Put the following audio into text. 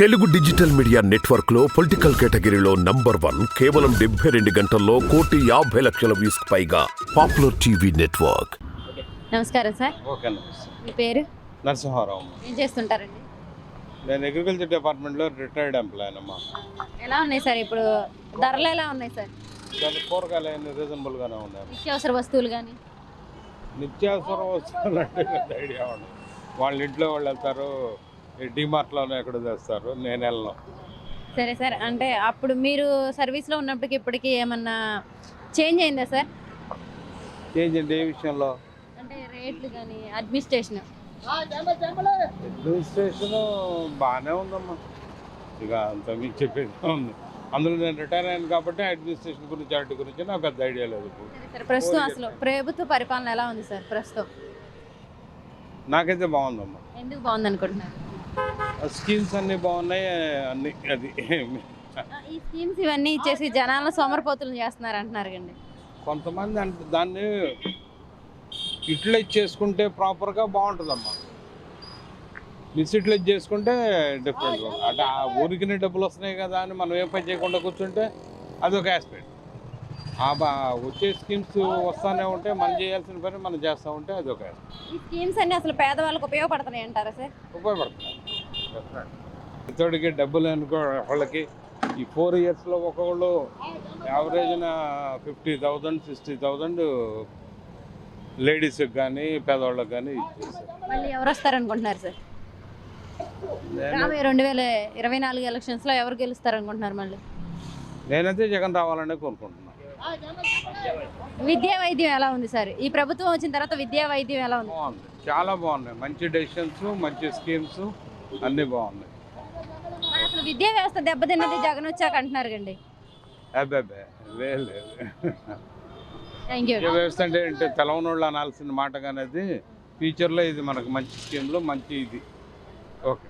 Telugu digital media నెట్వర్క్లో political కేటగిరీలో number one కేవలం డెబ్బై రెండు గంటల్లో కోటి యాభై లక్షల వ్యూస్ పైగా పాపులర్ టీవీ నెట్వర్క్. నమస్కారం సార్. ఓకే మీ పేరు? నరసింహారావు. ఏం చేస్తుంటారండి? నేను అగ్రికల్చర్ డిపార్ట్మెంట్లో రిటైర్డ్ ఎంప్లాయ్ అమ్మా ఎలా ఉన్నాయి సార్ ఇప్పుడు? ధరలు ఎలా ఉన్నాయి సార్? దాని కూరగాయలు అన్ని రీజనబుల్గానే ఉన్నాయి. నిత్యావసర వస్తువులు కానీ నిత్యావసర వస్తువులు అంటే పెద్ద ఐడియా ఉండదు. వాళ్ళ ఇంట్లో వాళ్ళు వెళ్తారు డిమార్ట్లోనే ఎక్కడ తెస్తారు నేను వెళ్ళను సరే సార్ అంటే అప్పుడు మీరు సర్వీస్లో ఉన్నప్పటికి ఇప్పటికి ఏమన్నా చేంజ్ అయిందా సార్? చేంజ్ అండి ఏ విషయంలో? అంటే రేట్లు కానీ అడ్మినిస్ట్రేషన్. అడ్మినిస్ట్రేషన్ బాగానే ఉందమ్మా. ఇక అంత మీకు చెప్పేది ఉంది. అందులో నేను రిటైర్ అయ్యాను కాబట్టి అడ్మినిస్ట్రేషన్ గురించి వాటి గురించి నాకు పెద్ద ఐడియా లేదు. ప్రస్తుతం అసలు ప్రభుత్వ పరిపాలన ఎలా ఉంది సార్ ప్రస్తుతం? నాకైతే బాగుందమ్మా. ఎందుకు బాగుంది అనుకుంటున్నారు స్కీమ్స్ అన్నీ బాగున్నాయి అన్ని అది ఈ స్కీమ్స్ ఇవన్నీ ఇచ్చేసి జనాలను సోమరపోతులు చేస్తున్నారు అంటున్నారు కండి. కొంతమంది అంటే దాన్ని యూటిలైజ్ చేసుకుంటే ప్రాపర్గా బాగుంటుందమ్మా. మిస్యూటిలైజ్ చేసుకుంటే డిఫరెంట్ అంటే ఆ ఊరికినే డబ్బులు వస్తున్నాయి కదా అని మనం ఏం పని చేయకుండా కూర్చుంటే అదొక ఆస్పెక్ట్ ఆ వచ్చే స్కీమ్స్ వస్తానే ఉంటే మనం చేయాల్సిన పని మనం చేస్తూ ఉంటే అదొక aspect. ఈ స్కీమ్స్ అన్ని అసలు పేదవాళ్ళకి ఉపయోగపడుతున్నాయి అంటారా సార్? ఉపయోగపడుతుంది ఇతడికి డబ్బులు అనుకో వాళ్ళకి ఈ ఫోర్ ఇయర్స్లో ఒక్కొక్కళ్ళు యావరేజ్న ఫిఫ్టీ థౌజండ్ సిక్స్టీ థౌజండ్ లేడీస్కి కానీ పేదవాళ్ళకి కానీ మళ్ళీ ఎవరు వస్తారనుకుంటున్నారు సార్? రాబోయే రెండు వేల ఇరవై నాలుగు ఎలక్షన్స్లో ఎవరు గెలుస్తారు అనుకుంటున్నారు మళ్ళీ? నేనైతే జగన్ రావాలని కోరుకుంటున్నాను విద్యా వైద్యం ఎలా ఉంది సార్? ఈ ప్రభుత్వం వచ్చిన తర్వాత విద్యా వైద్యం ఎలా ఉంది? చాలా బాగున్నాయి మంచి డెసిషన్స్ మంచి స్కీమ్స్ అన్నీ బాగున్నాయి. అసలు విద్యా వ్యవస్థ దెబ్బతిన్నది జగన్ వచ్చాక అంటున్నారు కండి. అబ్బాబే లేదు లేదు. థ్యాంక్ యూ ఏ వ్యవస్థ అంటే అంటే తెలవనోళ్ళు అనాల్సిన మాట అనేది ఫ్యూచర్లో ఇది మనకు మంచి స్కీమ్లో మంచి ఇది. ఓకే